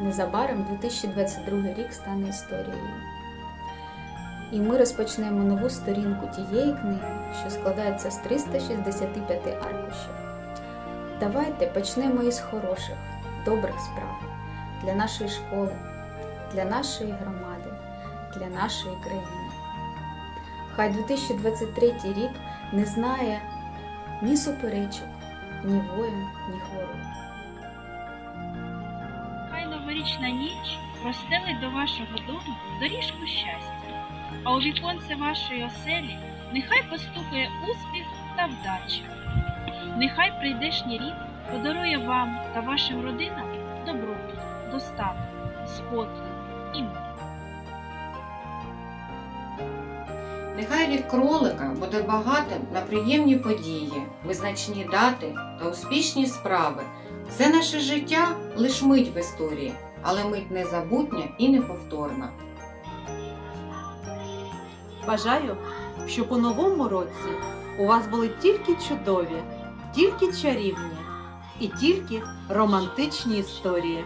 незабаром 2022 рік стане історією. І ми розпочнемо нову сторінку тієї книги, що складається з 365 аркушів. Давайте почнемо із хороших, добрих справ для нашої школи, для нашої громади, для нашої країни. Хай 2023 рік не знає ні суперечок, ні воїн, ні хвороб. Новорічна ніч розстелить до вашого дому доріжку щастя, а у віконце вашої оселі нехай постукає успіх та вдача. Нехай прийдешній рік подарує вам та вашим родинам добробут, достаток, спокій і мир. Нехай рік кролика буде багатим на приємні події, визначні дати та успішні справи. Все наше життя лиш мить в історії, але мить незабутня і неповторна. Бажаю, щоб у новому році у вас були тільки чудові, тільки чарівні і тільки романтичні історії.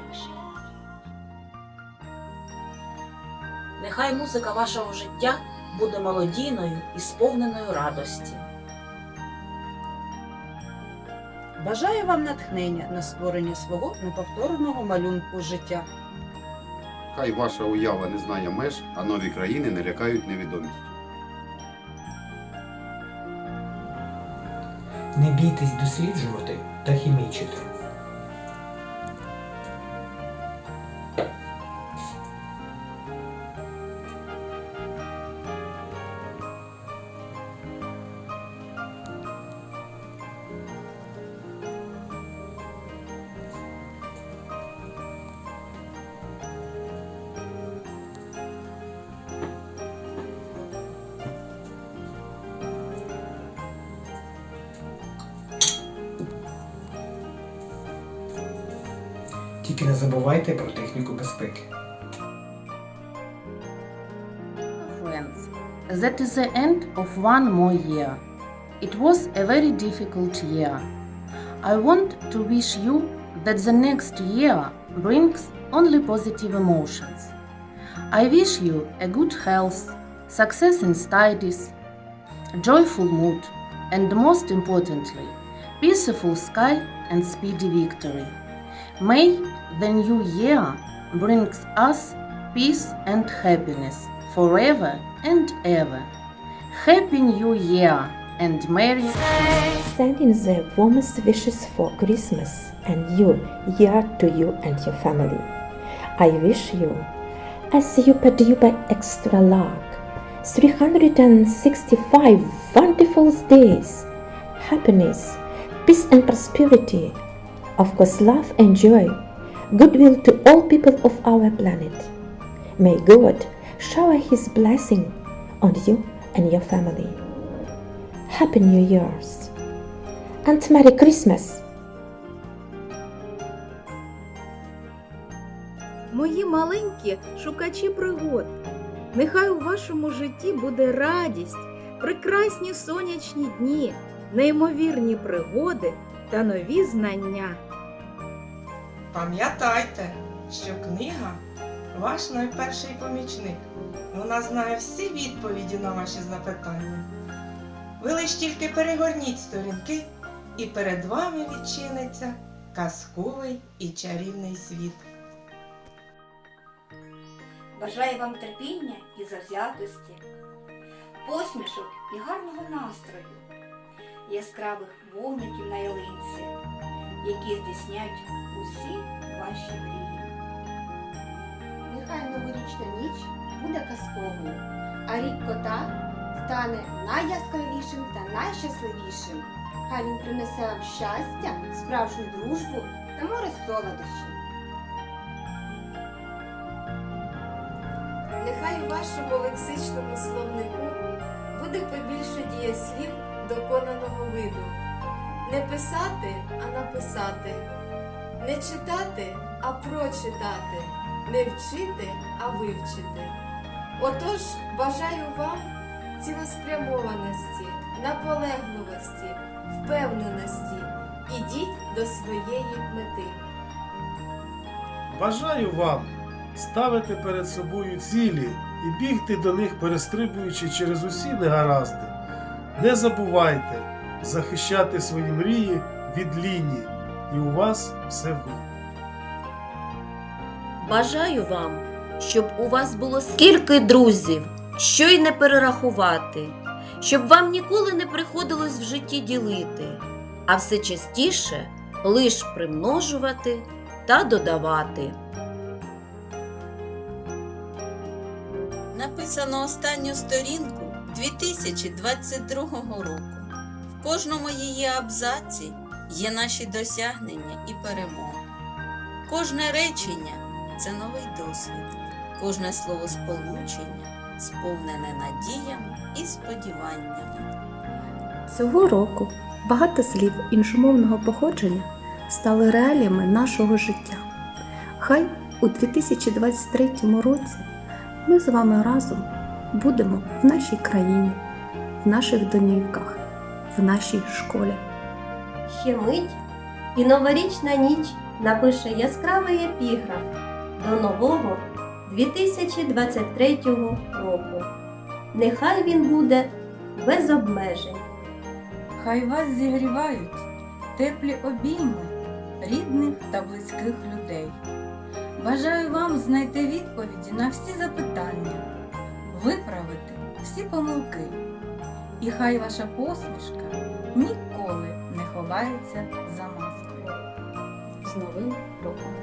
Нехай музика вашого життя буде мелодійною і сповненою радості. Бажаю вам натхнення на створення свого неповторного малюнку життя. Хай ваша уява не знає меж, а нові країни не лякають невідомістю. Не бійтесь досліджувати та хімічити. Тільки не забувайте про техніку безпеки. friends, that is the end of one more year. It was a very difficult year. I want to wish you that the next year brings only positive emotions. I wish you a good health, success in studies, joyful mood, and most importantly, peaceful sky and speedy victory. May the new year brings us peace and happiness forever and ever. Happy New Year and Merry Christmas! Sending the warmest wishes for Christmas and New Year to you and your family. I wish you a super duper extra luck, 365 wonderful days, happiness, peace and prosperity, of course, love and joy, goodwill to all people of our planet. May God shower His blessing on you and your family. Happy New Year's and Merry Christmas! Мої маленькі шукачі пригод. Нехай у вашому житті буде радість, прекрасні сонячні дні, неймовірні пригоди та нові знання. Пам'ятайте, що книга ваш найперший помічник. Вона знає всі відповіді на ваші запитання. Ви лиш тільки перегорніть сторінки, і перед вами відчиниться казковий і чарівний світ. Бажаю вам терпіння і завзятості, посмішок і гарного настрою, яскравих вогників на ялинці, які здійснять усі ваші мрії. Нехай новорічна ніч буде казковою, а рік кота стане найяскравішим та найщасливішим. Хай він принесе вам щастя, справжню дружбу та море солодощів. Нехай у вашому лексичному словнику буде побільше дієслів доконаного виду. Не писати, а написати. Не читати, а прочитати. Не вчити, а вивчити. Отож, бажаю вам цілеспрямованості, наполегливості, впевненості. Ідіть до своєї мети. Бажаю вам ставити перед собою цілі і бігти до них, перестрибуючи через усі негаразди. Не забувайте захищати свої мрії від лінії, і у вас все вийде. Бажаю вам, щоб у вас було скільки друзів, що й не перерахувати, щоб вам ніколи не приходилось в житті ділити, а все частіше лиш примножувати та додавати. Написано останню сторінку 2022 року. В кожному її абзаці є наші досягнення і перемоги. Кожне речення це новий досвід, кожне словосполучення сповнене надіями і сподіваннями. Цього року багато слів іншомовного походження стали реаліями нашого життя. Хай у 2023 році ми з вами разом будемо в нашій країні, в наших домівках, в нашій школі. Ще мить і новорічна ніч напише яскравий епіграф до нового 2023 року. Нехай він буде без обмежень. Хай вас зігрівають теплі обійми рідних та близьких людей. Бажаю вам знайти відповіді на всі запитання, виправити всі помилки. І хай ваша посмішка ніколи не ховається за маскою. З новим роком!